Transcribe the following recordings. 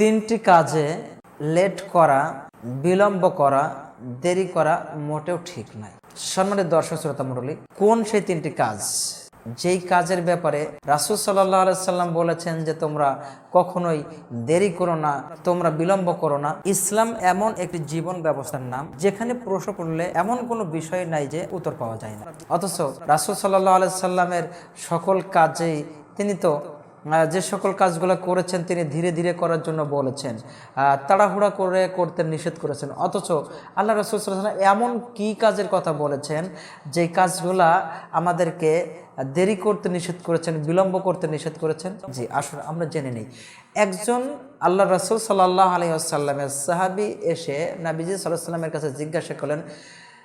তিনটি কাজে লেট করা, বিলম্ব করা, দেরি করা মোটেও ঠিক নাই। সম্মানিত দর্শক শ্রোতা মণ্ডলী, কোন সেই তিনটি কাজ? যেই কাজের ব্যাপারে রাসুল সাল্লাহ সাল্লাম বলেছেন যে তোমরা কখনোই দেরি করো না, তোমরা বিলম্ব করো না। ইসলাম এমন একটি জীবন ব্যবস্থার নাম, যেখানে প্রশ্ন করলে এমন কোনো বিষয় নাই যে উত্তর পাওয়া যায় না। অথচ রাসুল সাল্লাহ আলাইসাল্লামের সকল কাজেই তিনি তো যে সকল কাজগুলো করেছেন তিনি ধীরে ধীরে করার জন্য বলেছেন। তাড়াহুড়া করে করতে নিষেধ করেছেন। অথচ আল্লাহ রসুল এমন কি কাজের কথা বলেছেন, যে কাজগুলা আমাদেরকে দেরি করতে নিষেধ করেছেন, বিলম্ব করতে নিষেধ করেছেন? জি আসলে আমরা জেনে নিই। একজন আল্লাহ রসুল সাল্লাহ আলী আসাল্লামের সাহাবি এসে নাবিজি সাল্লাহ সাল্লামের কাছে জিজ্ঞাসা করলেন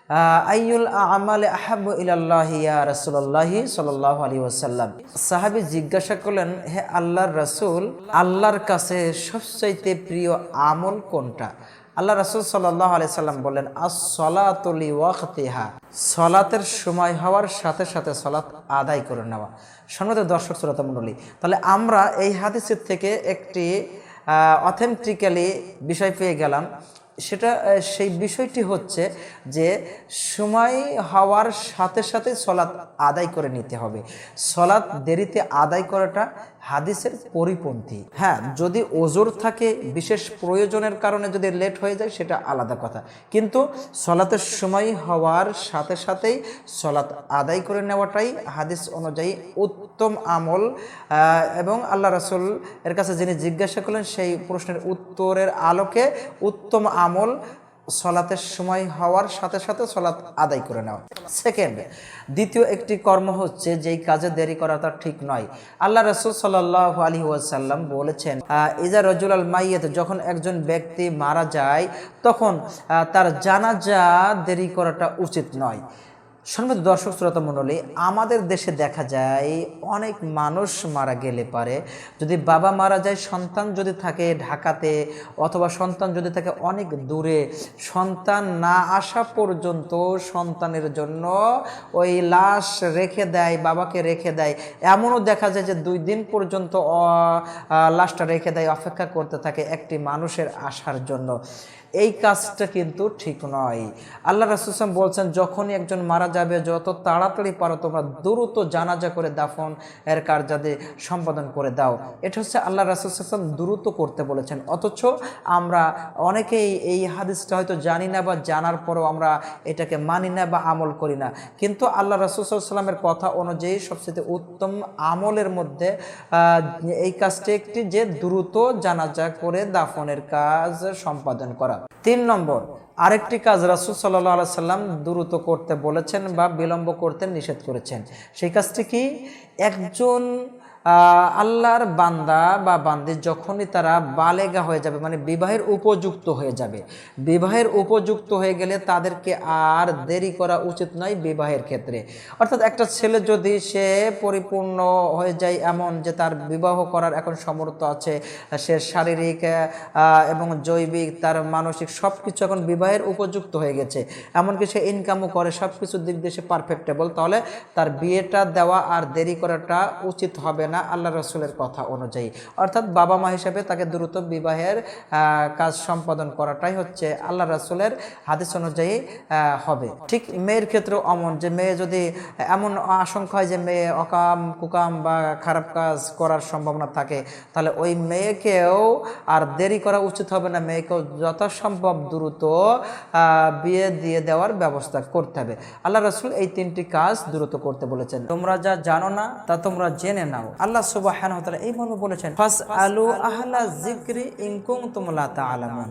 আইউল আমাল আহাবু ইলাল্লাহ ইয়া রাসূলুল্লাহি সাল্লাল্লাহু আলাইহি ওয়াসাল্লাম। সাহাবী জিজ্ঞাসা করলেন, হে আল্লাহর রাসূল, আল্লাহর কাছে সবচাইতে প্রিয় আমল কোনটা? আল্লাহ রাসূল সাল্লাল্লাহু আলাইহি সাল্লাম বললেন, আস-সালাতু লিওয়াক্তিহা। সালাতের সময় হওয়ার সাথে সাথে সালাত আদায় করে নেওয়া। সম্মানিত দর্শক, শ্রোতা মণ্ডলী, তাহলে আমরা এই হাদিসের থেকে একটি অথেন্টিক্যালি বিষয় পেয়ে গেলাম। সেটা সেই বিষয়টি হচ্ছে যে সময় হওয়ার সাথে সাথে সলাৎ আদায় করে নিতে হবে। সলাৎ দেরিতে আদায় করাটা হাদিসের পরিপন্থী। হ্যাঁ যদি ওজোর থাকে, বিশেষ প্রয়োজনের কারণে যদি লেট হয়ে যায়, সেটা আলাদা কথা। কিন্তু সলাতের সময় হওয়ার সাথে সাথেই সলাৎ আদায় করে নেওয়াটাই হাদিস অনুযায়ী উত্তম আমল। এবং আল্লাহ রাসুল এর কাছে যিনি জিজ্ঞাসা করলেন, সেই প্রশ্নের উত্তরের আলোকে উত্তম আমল সলাতের সময় হওয়ার সাথে সাথে সলাত আদায় করে নেওয়া। সেকেন্ড দ্বিতীয় একটি কর্ম হচ্ছে যেই কাজে দেরি করা তার ঠিক নয়। আল্লাহ রসুল সাল্লাহ আলী ওয়াসাল্লাম বলেছেন ইজা রজুল আল মাইয়েত যখন একজন ব্যক্তি মারা যায়, তখন তার জানাজা দেরি করাটা উচিত নয়। সম্মানিত দর্শক শ্রোতা মণ্ডলী, আমাদের দেশে দেখা যায় অনেক মানুষ মারা গেলে পারে। যদি বাবা মারা যায়, সন্তান যদি থাকে ঢাকাতে অথবা সন্তান যদি থাকে অনেক দূরে, সন্তান না আসা পর্যন্ত সন্তানের জন্য ওই লাশ রেখে দেয়, বাবাকে রেখে দেয়। এমনও দেখা যায় যে দুই দিন পর্যন্ত লাশটা রেখে দেয়, অপেক্ষা করতে থাকে একটি মানুষের আসার জন্য। এই কাজটা কিন্তু ঠিক নয়। আল্লাহ রাসুসাম বলছেন, যখনই একজন মারা যাবে, যত তাড়াতাড়ি পারো তোমরা দ্রুত জানাজা করে দাফন এর কার্যাদি সম্পাদন করে দাও। এটা হচ্ছে আল্লাহ রাসুসাম দ্রুত করতে বলেছেন। অথচ আমরা অনেকেই এই হাদিসটা হয়তো জানি না বা জানার পরও আমরা এটাকে মানি না বা আমল করি না। কিন্তু আল্লাহ রাসুসাল্লামের কথা অনুযায়ী সবচেয়ে উত্তম আমলের মধ্যে এই কাজটি একটি যে দ্রুত জানাজা করে দাফনের কাজ সম্পাদন করা। তিন নম্বর আরেকটি কাজ রাসুল সাল্লাহ সাল্লাম দ্রুত করতে বলেছেন বা বিলম্ব করতে নিষেধ করেছেন। সেই কাজটি কি? একজন আল্লাহর বান্দা বা বান্দি যখনই তারা বালেগা হয়ে যাবে মানে বিবাহের উপযুক্ত হয়ে যাবে, বিবাহের উপযুক্ত হয়ে গেলে তাদেরকে আর দেরি করা উচিত নয় বিবাহের ক্ষেত্রে। অর্থাৎ একটা ছেলে যদি সে পরিপূর্ণ হয়ে যায় এমন যে তার বিবাহ করার এখন সমর্থ আছে, সে শারীরিক এবং জৈবিক, তার মানসিক সব কিছু এখন বিবাহের উপযুক্ত হয়ে গেছে, এমনকি সে ইনকামও করে সব কিছুর দিক দিয়ে সে পারফেক্টেবল তাহলে তার বিয়েটা দেওয়া আর দেরি করাটা উচিত হবে না। আল্লাহ রসুলের কথা অনুযায়ী। অর্থাৎ বাবা মা হিসেবে তাকে দ্রুত বিবাহের কাজ সম্পাদন করাটাই হচ্ছে আল্লাহ রসুলের হাদিস অনুযায়ী হবে। ঠিক মেয়ের ক্ষেত্রেও অমন যে মেয়ে যদি এমন আশঙ্কা হয় যে মেয়ে অকাম, কুকাম বা খারাপ কাজ করার সম্ভাবনা থাকে, তাহলে ওই মেয়েকেও আর দেরি করা উচিত হবে না। মেয়েকেও যথাসম্ভব দ্রুত বিয়ে দিয়ে দেওয়ার ব্যবস্থা করতে হবে। আল্লাহ রসুল এই তিনটি কাজ দ্রুত করতে বলেছেন। তোমরা যা জানো না, তা তোমরা জেনে নাও। আল্লাহ সুবাহ এই মর্মে বলেছেন ফাস আলু আহলা জিক্রি ইনকুম তুমলা তা আলামান